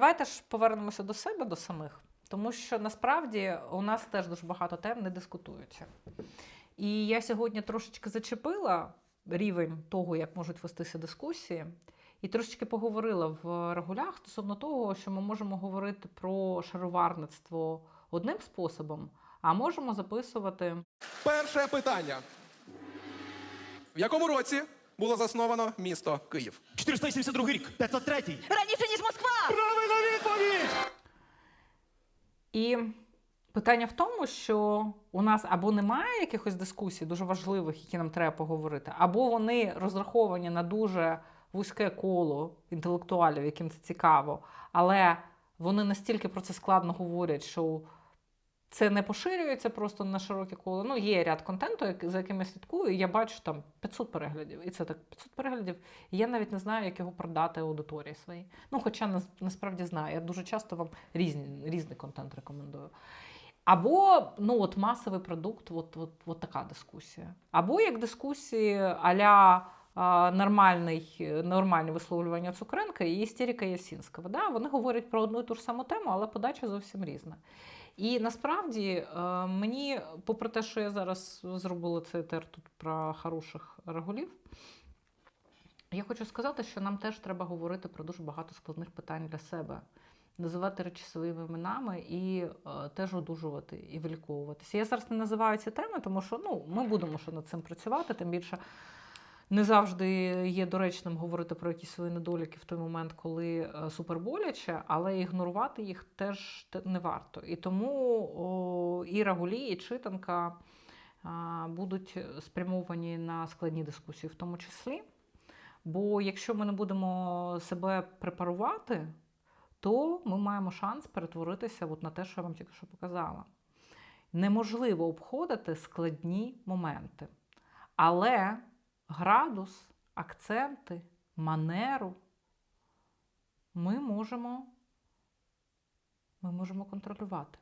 давайте ж повернемося до себе, до самих, тому що насправді у нас теж дуже багато тем не дискутуються. І я сьогодні трошечки зачепила рівень того, як можуть вестися дискусії, і трошечки поговорила в регулях стосовно того, що ми можемо говорити про шароварництво одним способом, а можемо записувати Перше питання. В якому році було засновано місто Київ? 482 рік. 503. Раніше! Правильна відповідь! І питання в тому, що у нас або немає якихось дискусій дуже важливих, які нам треба поговорити, або вони розраховані на дуже вузьке коло інтелектуалів, яким це цікаво, але вони настільки про це складно говорять, що це не поширюється просто на широке коло. Ну, є ряд контенту, за яким я слідкую, і я бачу там 500 переглядів. І це так 500 переглядів. І я навіть не знаю, як його продати аудиторії своїй. Ну, хоча нас- насправді знаю. Я дуже часто вам різні, різний контент рекомендую. Або ну, от масовий продукт, от, от, от така дискусія. Або як дискусії а, нормальний, нормальне висловлювання Цукренка і істерика Ясінського. Да? Вони говорять про одну і ту ж саму тему, але подача зовсім різна. І насправді е, мені, попри те, що я зараз зробила цей тер тут про хороших регулів, я хочу сказати, що нам теж треба говорити про дуже багато складних питань для себе, називати речі своїми іменами і е, теж одужувати і виліковуватися. Я зараз не називаю ці теми, тому що ну, ми будемо ще над цим працювати, тим більше. Не завжди є доречним говорити про якісь свої недоліки в той момент, коли е, суперболяче, але ігнорувати їх теж не варто. І тому о, і Рагулі, і читанка а, будуть спрямовані на складні дискусії, в тому числі. Бо якщо ми не будемо себе препарувати, то ми маємо шанс перетворитися от на те, що я вам тільки що показала. Неможливо обходити складні моменти. Але градус, акценти, манеру ми можемо, ми можемо контролювати.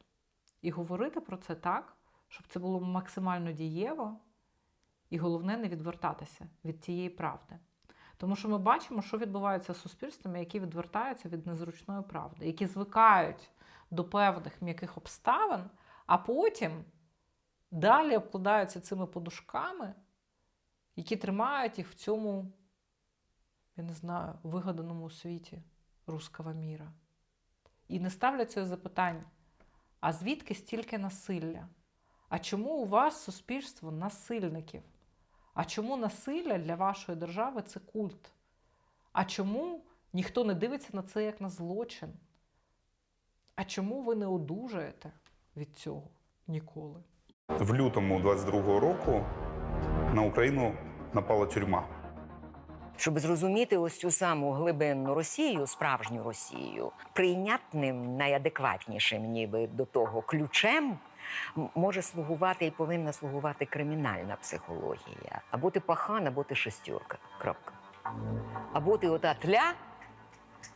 І говорити про це так, щоб це було максимально дієво, і головне не відвертатися від цієї правди. Тому що ми бачимо, що відбувається з суспільствами, які відвертаються від незручної правди, які звикають до певних м'яких обставин, а потім далі обкладаються цими подушками, які тримають їх в цьому, я не знаю, вигаданому світі руского міра. І не ставлять цього запитань, а звідки стільки насилля? А чому у вас суспільство насильників? А чому насилля для вашої держави це культ? А чому ніхто не дивиться на це як на злочин? А чому ви не одужаєте від цього ніколи? В лютому 22-го року на Україну напала тюрма. Щоб зрозуміти ось цю саму глибинну Росію, справжню Росію, прийнятним, найадекватнішим, ніби до того ключем. Може слугувати і повинна слугувати кримінальна психологія. Або ти пахан, або ти шестерка. Крапка. Або ти ота тля,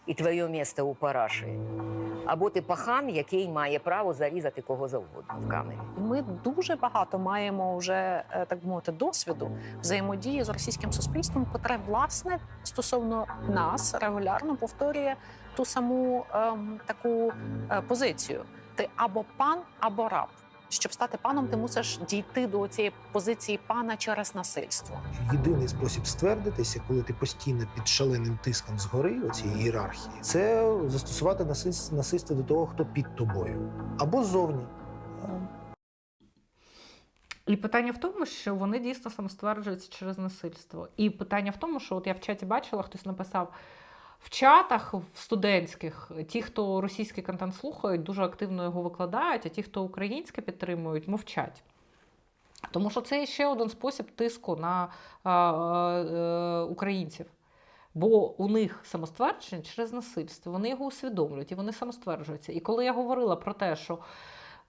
і твоє місце у параші. Або ти пахан, який має право зарізати кого завгодно в камері. Ми дуже багато маємо вже е, так мовити досвіду взаємодії з російським суспільством, котре власне стосовно нас регулярно повторює ту саму ем, таку е, позицію: ти або пан, або раб. Щоб стати паном, ти мусиш дійти до цієї позиції пана через насильство. Єдиний спосіб ствердитися, коли ти постійно під шаленим тиском згори, оцієї ієрархії, це застосувати насильство, насильство до того, хто під тобою, або ззовні. І питання в тому, що вони дійсно самостверджуються через насильство. І питання в тому, що от я в чаті бачила, хтось написав. В чатах в студентських ті, хто російський контент слухають, дуже активно його викладають, а ті, хто українське підтримують, мовчать. Тому що це ще один спосіб тиску на а, а, українців. Бо у них самоствердження через насильство, вони його усвідомлюють і вони самостверджуються. І коли я говорила про те, що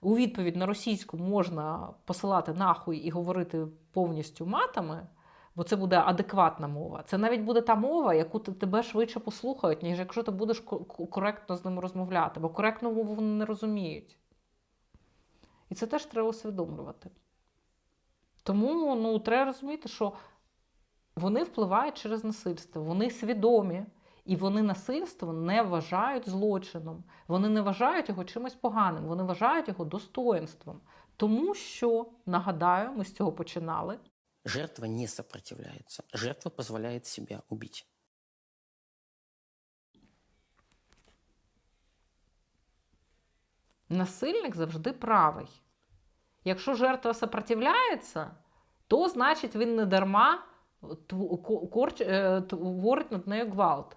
у відповідь на російську можна посилати нахуй і говорити повністю матами, бо це буде адекватна мова. Це навіть буде та мова, яку тебе швидше послухають, ніж якщо ти будеш ко- ко- коректно з ними розмовляти, бо коректну мову вони не розуміють. І це теж треба усвідомлювати. Тому ну, треба розуміти, що вони впливають через насильство, вони свідомі І вони насильство не вважають злочином. Вони не вважають його чимось поганим, вони вважають його достоинством. Тому що, нагадаю, ми з цього починали. Жертва не сопротивляется. Жертва позволяет себя убить. Насильник завжди правий. Якщо жертва сопротивляється, то значить він не дарма тв- ко- корч- е, творить над нею гвалт.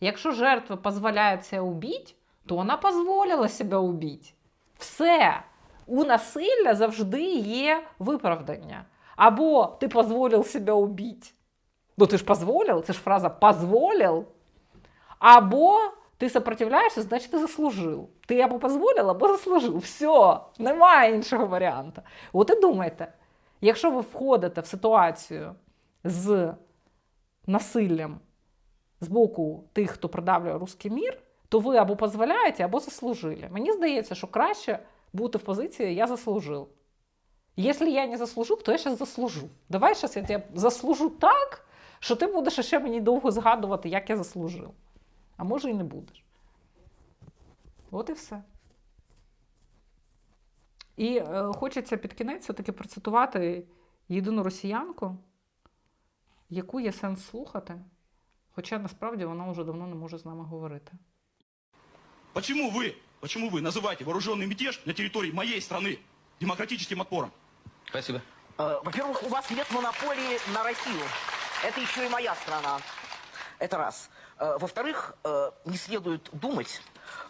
Якщо жертва дозволяє себе убити, то вона дозволила себе убити. Все. У насилля завжди є виправдання. Або ти дозволив себе убити. Ну ти ж дозволив, це ж фраза позволив. Або ти сопротивляєшся, значить ти заслужив. Ти або дозволив, або заслужив. Все, немає іншого варіанту. От і думайте, якщо ви входите в ситуацію з насиллям з боку тих, хто продавлює русський мір, то ви або дозволяєте, або заслужили. Мені здається, що краще бути в позиції я заслужив. Якщо я не заслужив, то я зараз заслужу. Давай зараз я тебе заслужу так, що ти будеш ще мені довго згадувати, як я заслужив. А може і не будеш. От і все. І е, хочеться під кінець все-таки процитувати єдину росіянку, яку є сенс слухати, хоча насправді вона вже давно не може з нами говорити. Почему вы, почему вы называете вооруженный мятеж на территории моей страны демократическим отпором? Спасибо. Э, Во-первых, у вас нет монополии на Россию. Это еще и моя страна. Это раз. Э, Во-вторых, э, не следует думать,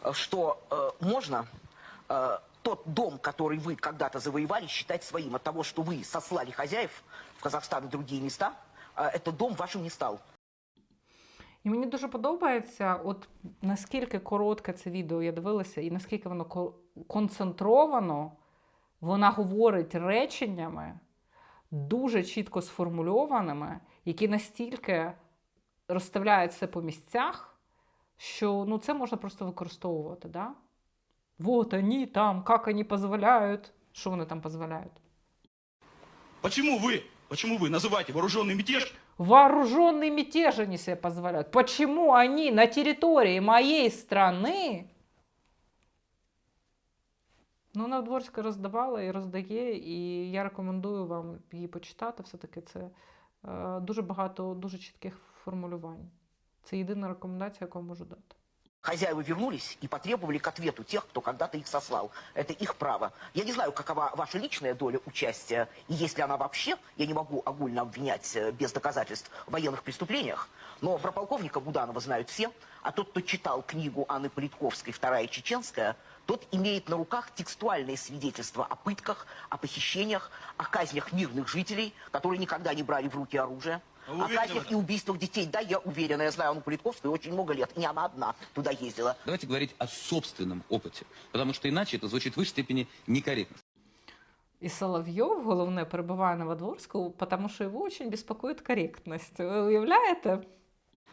э, что э, можно э, тот дом, который вы когда-то завоевали, считать своим. От того, что вы сослали хозяев в Казахстан и другие места, э, этот дом вашим не стал. І мені дуже подобається, от наскільки коротке це відео я дивилася, і наскільки воно ко- концентровано, вона говорить реченнями, дуже чітко сформульованими, які настільки розставляють все по місцях, що ну, це можна просто використовувати. Да? Вот вони там, як вони дозволяють. Що вони там дозволяють? Почему вы, почему вы называете вооруженный мятеж Вооруженные мятежи они себе позволяют. Почему они на территории моей страны? Ну, Навдворська роздавала і роздає, і я рекомендую вам її почитати. Все-таки це е, дуже багато дуже чітких формулювань. Це єдина рекомендація, яку я можу дати. Хозяева вернулись и потребовали к ответу тех, кто когда-то их сослал. Это их право. Я не знаю, какова ваша личная доля участия, и есть ли она вообще, я не могу огульно обвинять э, без доказательств в военных преступлениях, но про полковника Буданова знают все, а тот, кто читал книгу Анны Политковской «Вторая чеченская», тот имеет на руках текстуальные свидетельства о пытках, о похищениях, о казнях мирных жителей, которые никогда не брали в руки оружие. А вы О уверены в казнях этом? и убийствах детей. Да, я уверена, я знаю Анну Политковскую очень много лет. Не она одна туда ездила. Давайте говорить о собственном опыте, потому что иначе это звучит в высшей степени некорректно. І Соловйов, головне, перебуває на Новодворську, тому що його дуже беспокоїть коректність. Ви уявляєте?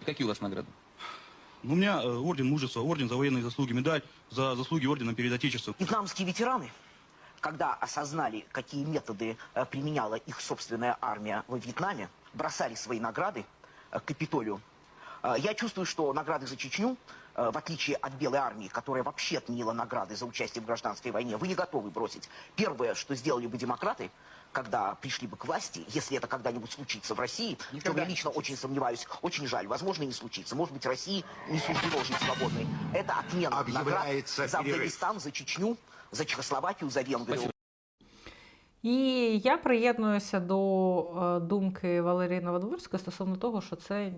Какие у вас награды? Ну, У меня э, орден мужества, орден за военные заслуги, медаль за заслуги ордена перед Отечеством. Вьетнамские ветераны, когда осознали, какие методы э, применяла их собственная армия во Вьетнаме, бросали свои награды э, к Капитолию. Э, Я чувствую, что награды за Чечню, э, в отличие от Белой армии, которая вообще отменила награды за участие в гражданской войне, вы не готовы бросить. Первое, что сделали бы демократы, когда пришли бы к власти, если это когда-нибудь случится в России, в чем я лично очень сомневаюсь, очень жаль, возможно, не случится. Может быть, России не суждено жить свободной. Это отмена наград за Афганистан, за Чечню, за Чехословакию, за Венгрию. Спасибо. І я приєднуюся до е, думки Валерії Новодворської стосовно того, що це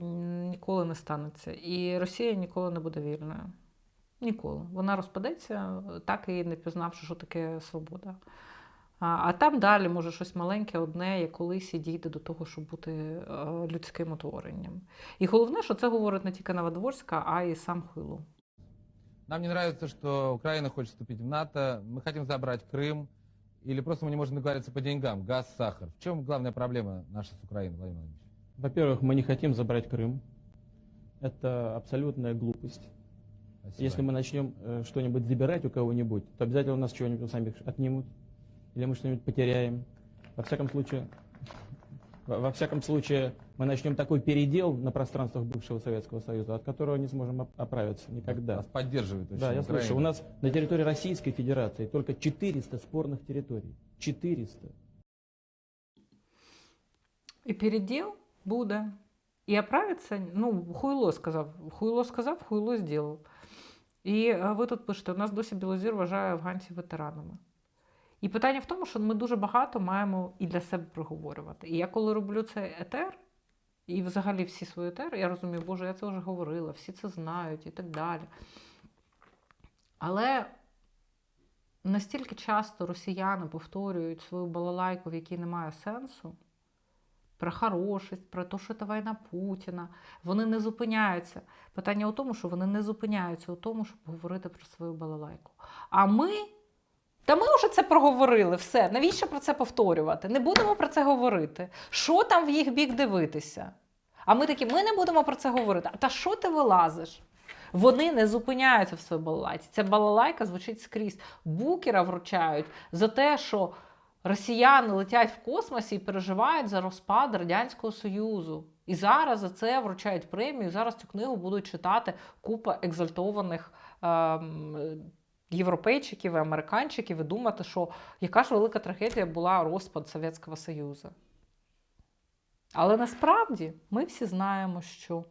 ніколи не станеться. І Росія ніколи не буде вільною. Ніколи. Вона розпадеться, так і не пізнавши, що таке свобода. А, а там далі може щось маленьке, одне, як колись і дійде до того, щоб бути е, людським утворенням. І головне, що це говорить не тільки Новодворська, а й сам Хилу. Нам не нравится, что Украина хочет вступить в НАТО. Мы хотим забрать Крым. Или просто мы не можем договориться по деньгам. Газ, сахар. В чем главная проблема наша с Украиной, Владимир Владимирович? Во-первых, мы не хотим забрать Крым. Это абсолютная глупость. Спасибо. Если мы начнем э, что-нибудь забирать у кого-нибудь, то обязательно у нас чего-нибудь у самих отнимут. Или мы что-нибудь потеряем. Во всяком случае, Во во всяком случае, мы начнем такой передел на пространствах бывшего Советского Союза, от которого не сможем оп- оправиться никогда. Нас поддерживает очень Да, я Украина. слышу. У нас на территории Российской Федерации только 400 спорных территорий. 400. І переділ буде. І оправиться, ну, хуйло сказав. Хуйло сказав, хуйло зробив. І е, ви тут пишете, у нас досі Білозір вважає афганців ветеранами. І питання в тому, що ми дуже багато маємо і для себе проговорювати. І я коли роблю цей етер, і взагалі всі свої етери, я розумію, Боже, я це вже говорила, всі це знають і так далі. Але настільки часто росіяни повторюють свою балалайку, в якій немає сенсу, про хорошість, про те, що це війна Путіна. Вони не зупиняються. Питання у тому, що вони не зупиняються у тому, щоб говорити про свою балалайку. А ми. Та ми вже це проговорили, все. Навіщо про це повторювати? Не будемо про це говорити. Що там в їх бік дивитися? А ми такі, ми не будемо про це говорити. Та що ти вилазиш? Вони не зупиняються в своїй балалайці. Ця балалайка звучить скрізь. Букера вручають за те, що росіяни летять в космосі і переживають за розпад Радянського Союзу. І зараз за це вручають премію. Зараз цю книгу будуть читати купа екзальтованих ем, європейчиків і американчиків і думати, що яка ж велика трагедія була розпад Совєтського Союзу. Але насправді ми всі знаємо, що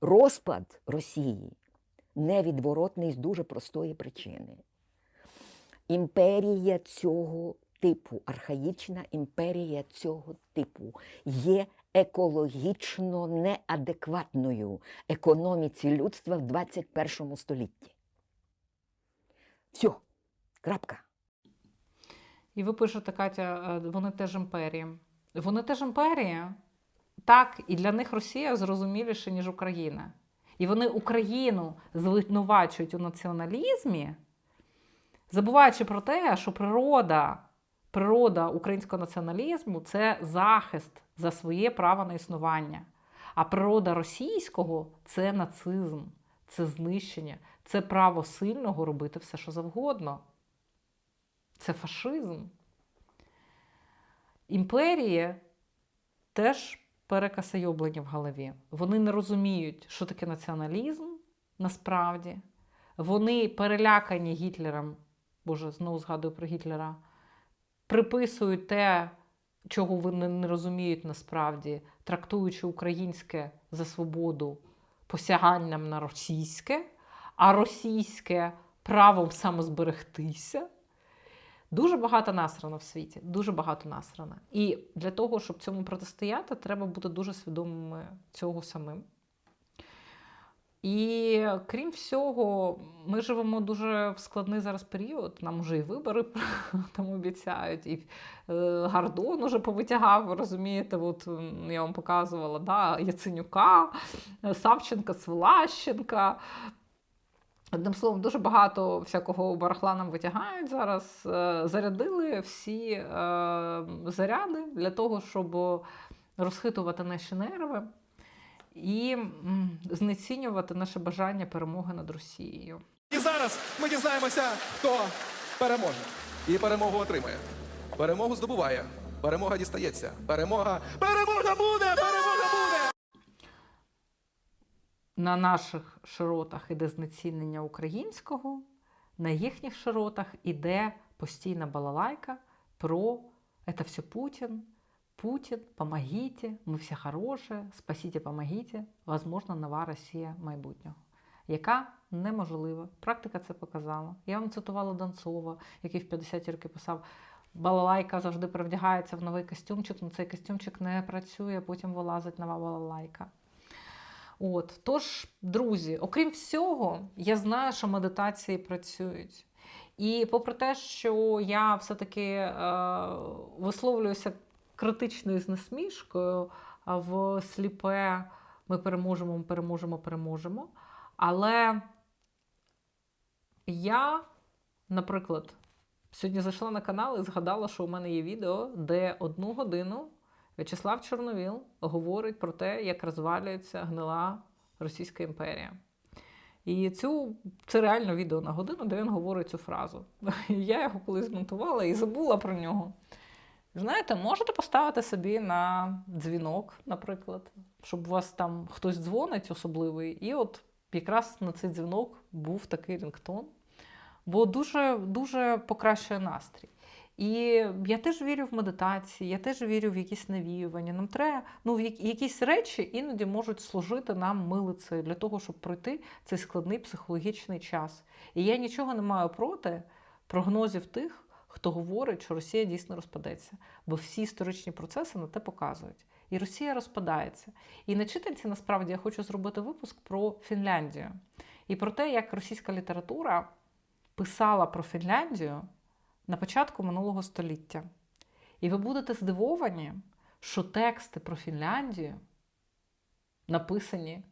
Розпад Росії невідворотний з дуже простої причини. Імперія цього типу, архаїчна імперія цього типу є екологічно неадекватною економіці людства в 21 столітті. Все, крапка. І ви пишете, Катя, е, вони теж імперія. Вони теж імперія. Так, і для них Росія зрозуміліше, ніж Україна. І вони Україну звинувачують у націоналізмі, забуваючи про те, що природа, природа українського націоналізму це захист за своє право на існування. А природа російського це нацизм, це знищення, це право сильного робити все, що завгодно. Це фашизм. Імперії теж перекасайоблені в голові. Вони не розуміють, що таке націоналізм насправді. Вони перелякані Гітлером, Боже, знову згадую про Гітлера, приписують те, чого вони не розуміють насправді, трактуючи українське за свободу посяганням на російське, а російське правом самозберегтися. Дуже багато насрано в світі, дуже багато насрано. І для того, щоб цьому протистояти, треба бути дуже свідомими цього самим. І крім всього, ми живемо дуже в складний зараз період. Нам вже і вибори там обіцяють, і е, Гордон уже повитягав, розумієте, от я вам показувала да, Яценюка, Савченка, Свилащенка. Одним словом, дуже багато всякого барахла нам витягають зараз. Е, Зарядили всі е, заряди для того, щоб розхитувати наші нерви і знецінювати наше бажання перемоги над Росією. І зараз ми дізнаємося, хто переможе. І перемогу отримає. Перемогу здобуває. Перемога дістається. Перемога. Перемога буде! Перемога! На наших широтах іде знецінення українського, на їхніх широтах іде постійна балалайка про це все Путін. Путін, помогите, ми всі хороші, спасіть, помогите, возможно, нова Росія майбутнього, яка неможлива. Практика це показала. Я вам цитувала Донцова, який в 50-ті роки писав: балалайка завжди перевдягається в новий костюмчик, але цей костюмчик не працює, потім вилазить нова балалайка. От, тож, друзі, окрім всього, я знаю, що медитації працюють. І попри те, що я все-таки е, висловлююся критичною з насмішкою в сліпе ми переможемо, ми переможемо, переможемо. Але я, наприклад, сьогодні зайшла на канал і згадала, що у мене є відео, де одну годину В'ячеслав Чорновіл говорить про те, як розвалюється гнила Російська імперія. І цю, це реально відео на годину, де він говорить цю фразу. Я його колись змонтувала і забула про нього. Знаєте, можете поставити собі на дзвінок, наприклад, щоб у вас там хтось дзвонить особливий, і от якраз на цей дзвінок був такий рінгтон, бо дуже, дуже покращує настрій. І я теж вірю в медитації, я теж вірю в якісь навіювання. Нам треба, ну, в якісь речі іноді можуть служити нам милицею для того, щоб пройти цей складний психологічний час. І я нічого не маю проти прогнозів тих, хто говорить, що Росія дійсно розпадеться, бо всі історичні процеси на те показують. І Росія розпадається. І на читанці насправді я хочу зробити випуск про Фінляндію і про те, як російська література писала про Фінляндію на початку минулого століття. І ви будете здивовані, що тексти про Фінляндію написані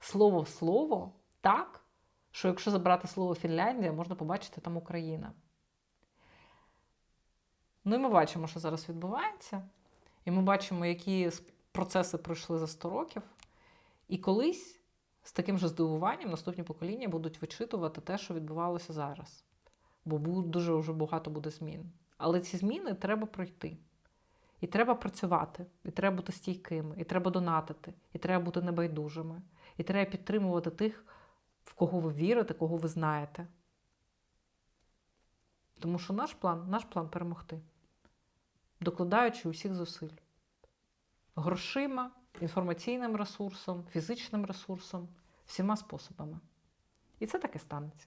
слово в слово так, що якщо забрати слово Фінляндія, можна побачити там Україна. Ну і ми бачимо, що зараз відбувається. І ми бачимо, які процеси пройшли за 100 років. І колись з таким же здивуванням наступні покоління будуть вичитувати те, що відбувалося зараз. Бо дуже вже багато буде змін. Але ці зміни треба пройти. І треба працювати, і треба бути стійкими, і треба донатити, і треба бути небайдужими, і треба підтримувати тих, в кого ви вірите, кого ви знаєте. Тому що наш план, наш план перемогти, докладаючи усіх зусиль. Грошима, інформаційним ресурсом, фізичним ресурсом, всіма способами. І це таки станеться.